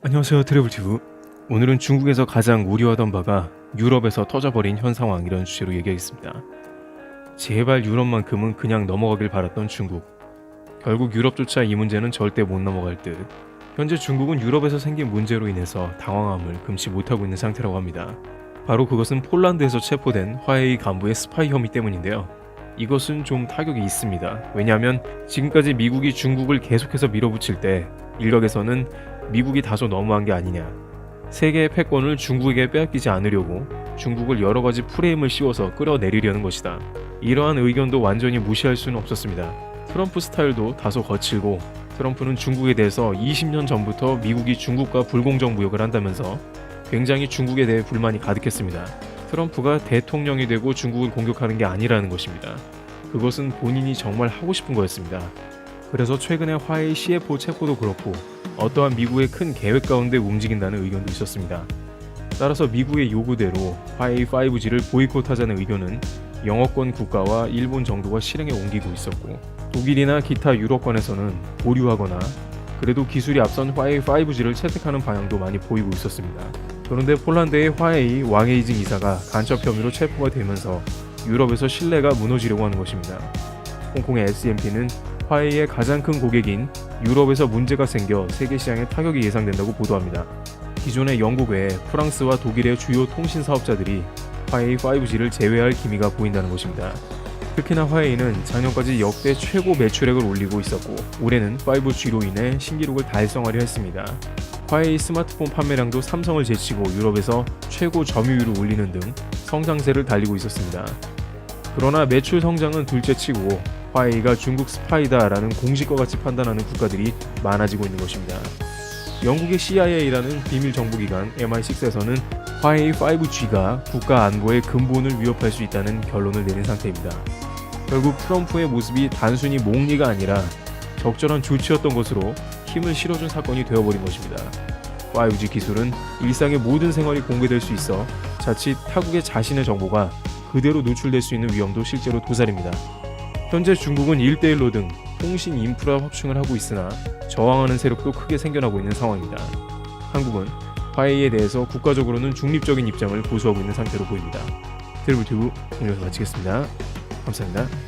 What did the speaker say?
안녕하세요 트래블티브. 오늘은 중국에서 가장 우려하던 바가 유럽에서 터져버린 현 상황 이런 주제로 얘기하겠습니다. 제발 유럽만큼은 그냥 넘어가길 바랐던 중국. 결국 유럽조차 이 문제는 절대 못 넘어갈 듯. 현재 중국은 유럽에서 생긴 문제로 인해서 당황함을 금치 못하고 있는 상태라고 합니다. 바로 그것은 폴란드에서 체포된 화웨이 간부의 스파이 혐의 때문인데요. 이것은 좀 타격이 있습니다. 왜냐하면 지금까지 미국이 중국을 계속해서 밀어붙일 때 일각에서는 미국이 다소 너무한 게 아니냐. 세계의 패권을 중국에게 빼앗기지 않으려고 중국을 여러 가지 프레임을 씌워서 끌어내리려는 것이다. 이러한 의견도 완전히 무시할 수는 없었습니다. 트럼프 스타일도 다소 거칠고 트럼프는 중국에 대해서 20년 전부터 미국이 중국과 불공정 무역을 한다면서 굉장히 중국에 대해 불만이 가득했습니다. 트럼프가 대통령이 되고 중국을 공격하는 게 아니라는 것입니다. 그것은 본인이 정말 하고 싶은 거였습니다. 그래서 최근에 화웨이 CFO 체포도 그렇고 어떠한 미국의 큰 계획 가운데 움직인다는 의견도 있었습니다. 따라서 미국의 요구대로 화웨이 5G를 보이콧하자는 의견은 영어권 국가와 일본 정도가 실행에 옮기고 있었고 독일이나 기타 유럽권에서는 보류하거나 그래도 기술이 앞선 화웨이 5G를 채택하는 방향도 많이 보이고 있었습니다. 그런데 폴란드의 화웨이 왕에이징 이사가 간첩 혐의로 체포가 되면서 유럽에서 신뢰가 무너지려고 하는 것입니다. 홍콩의 SMP는 화웨이의 가장 큰 고객인 유럽에서 문제가 생겨 세계 시장에 타격이 예상된다고 보도합니다. 기존의 영국 외에 프랑스와 독일의 주요 통신 사업자들이 화웨이 5G를 제외할 기미가 보인다는 것입니다. 특히나 화웨이는 작년까지 역대 최고 매출액을 올리고 있었고 올해는 5G로 인해 신기록을 달성하려 했습니다. 화웨이 스마트폰 판매량도 삼성을 제치고 유럽에서 최고 점유율을 올리는 등 성장세를 달리고 있었습니다. 그러나 매출 성장은 둘째치고 화웨이가 중국 스파이다라는 공식과 같이 판단하는 국가들이 많아지고 있는 것입니다. 영국의 CIA라는 비밀 정보기관 MI6에서는 화웨이 5G가 국가 안보의 근본을 위협할 수 있다는 결론을 내린 상태입니다. 결국 트럼프의 모습이 단순히 몽리가 아니라 적절한 조치였던 것으로 힘을 실어준 사건이 되어버린 것입니다. 5G 기술은 일상의 모든 생활이 공개될 수 있어 자칫 타국의 자신의 정보가 그대로 노출될 수 있는 위험도 실제로 도사립니다. 현재 중국은 1대1로 등 통신 인프라 확충을 하고 있으나 저항하는 세력도 크게 생겨나고 있는 상황입니다. 한국은 화웨이에 대해서 국가적으로는 중립적인 입장을 고수하고 있는 상태로 보입니다. 트리블 튜브 오늘 여기서 마치겠습니다. 감사합니다.